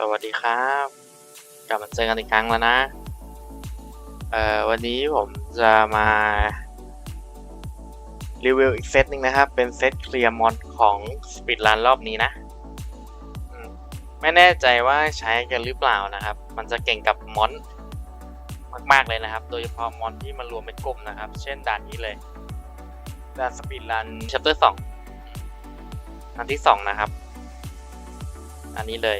สวัสดีครับ กลับมาเจอกันอีกครั้งแล้วนะ เอ่อวันนี้ผมจะมารีวิวอีกเซตหนึ่งนะครับ เป็นเซตเคลียร์มอนของสปีดรันรอบนี้นะ ไม่แน่ใจว่าใช้กันหรือเปล่านะครับ มันจะเก่งกับมอนมากๆเลยนะครับ โดยเฉพาะมอนที่มันรวมเป็นกลุ่มนะครับ เช่นด่านนี้เลย ด่านสปีดรันชัปเตอร์สองอันที่สองนะครับ อันนี้เลย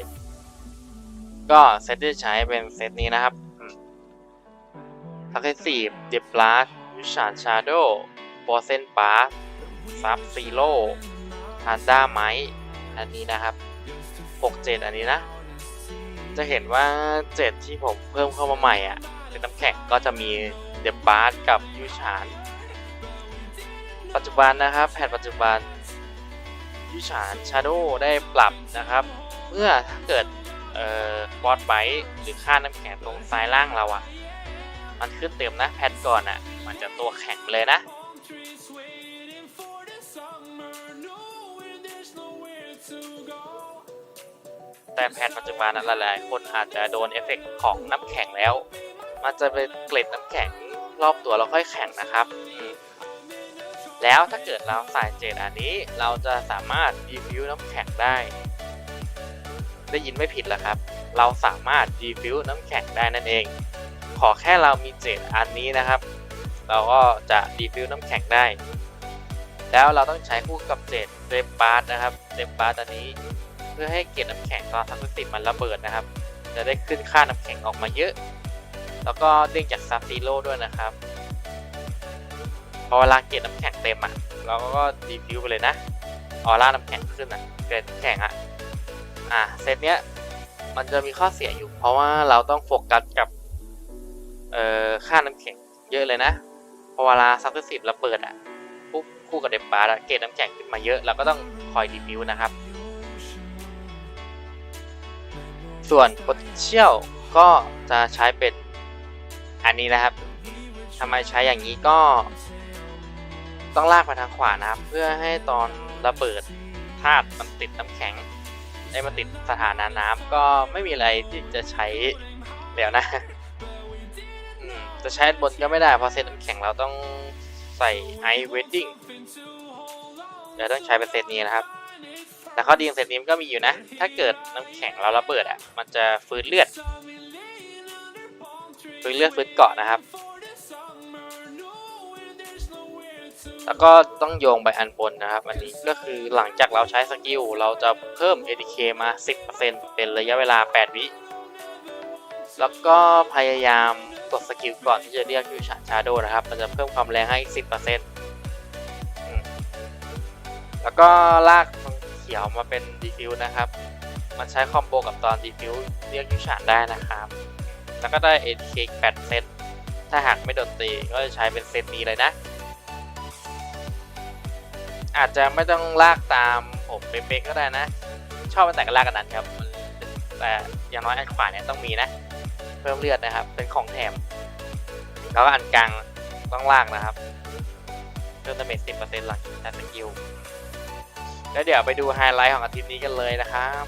ก็เซตที่ใช้เป็นเซตนี้นะครับทักเซสีเดบลาสวิชานชาโดบอเซนปาร์ซับซีโร่ทันด้าไมอันนี้นะครับ 67 อันนี้นะ จะเห็นว่า 7 ที่ผมเพิ่มเข้ามาใหม่อะเป็นน้ำแข็งก็จะมีเดบาสกับยูชาน ปัจจุบันนะครับ แผ่นปัจจุบันยูชานชาโดได้ปรับนะครับ เมื่อถ้าเกิด เอ่อบอสไบต์หรือค่าน้ำแข็งตรงซ้ายล่างเราอะ่ะ มันขึ้นเต็มนะแพทก่อนอะ่ะ มันจะตัวแข็งเลยนะแต่แพทปัจจุบันนั้นหลายๆคนอาจจะโดนเอฟเฟกต์ของน้ำแข็งแล้ว มันจะเป็นเกล็ดน้ำแข็งรอบตัวเราค่อยแข็งนะครับ แล้วถ้าเกิดเราใส่เจนอันนี้ เราจะสามารถดีฟิวน้ำแข็งได้ ได้ยินไม่ผิดแล้วครับ เราสามารถดีฟิวน้ำแข็งได้นั่นเอง ขอแค่เรามีเจตอันนี้นะครับ เราก็จะดีฟิวน้ำแข็งได้ แล้วเราต้องใช้คู่กับเจตเรมบาร์นะครับเรมบาร์ตอันนี้ เพื่อให้เกล็ดน้ำแข็งตอนทักษิมันระเบิดนะครับ จะได้ขึ้นค่าน้ำแข็งออกมาเยอะ แล้วก็เด้งจากซับซีโร่ด้วยนะครับพอเวลาเกล็ดน้ำแข็งเต็มอะเราก็ดีฟิวไปเลยนะออร่าน้ำแข็งขึ้นอะเกล็ดแข็งอะ อะเซตเนี้ยมันจะมีข้อเสียอยู่ เพราะว่าเราต้องโฟกัสกับเอ่อค่าน้ำแข็งเยอะเลยนะพอเวลาซับสิบเราเปิดอะปุ๊บคู่กับเดบาร์เกตน้ำแข็งขึ้นมาเยอะเราก็ต้องคอยดีฟิวนะครับ ส่วน potential ก็จะใช้เป็นอันนี้นะครับทำไมใช้อย่างนี้ก็ต้องลากไปทางขวานะครับ เพื่อให้ตอนระเบิดธาตุมันติดน้ำแข็ง ได้มาติดสถานะน้ำก็ไม่มีอะไรที่จะใช้แล้วนะจะใช้บนก็ไม่ได้ เพราะเซตน้ำแข็งเราต้องใส่ไอเวดดิ้งเดี๋ยวต้องใช้เป็นเซตนี้นะครับ แต่ข้อดีของเซตนี้มันก็มีอยู่นะ ถ้าเกิดน้ำแข็งเราระเบิดอะมันจะฟื้นเลือดฟื้นเลือดฟื้นเกาะนะครับ แล้วก็ต้องโยงไปอันบนนะครับ อันนี้ก็คือหลังจากเราใช้สกิลเราจะเพิ่ม ADK มา 10%เป็นระยะเวลา 8 วิ แล้วก็พยายามกดสกิลก่อนที่จะเรียกยูชาชาโดนะครับ มันจะเพิ่มความแรงให้ 10%อืมแล้วก็ลากตรงเขียวมาเป็นดีฟิวนะครับ มันใช้คอมโบกับตอนดีฟิวเรียกยูชาได้นะครับ แล้วก็ได้ ADK อีก8%ถ้าหากไม่โดนตีก็จะใช้เป็นเซตนี้เลยนะ อาจจะไม่ต้องลากตามผมเป๊ะๆก็ได้นะ ชอบแต่ก็ลากกันนั้นครับ แต่อย่างน้อยอันขวาเนี่ยต้องมีนะ เพิ่มเลือดนะครับ เป็นของแถม แล้วก็อันกลางต้องลากนะครับเพิ่มดาเมจ10%หลังจากสกิลแล้วเดี๋ยวไปดูไฮไลท์ของอาทิตย์นี้กันเลยนะครับ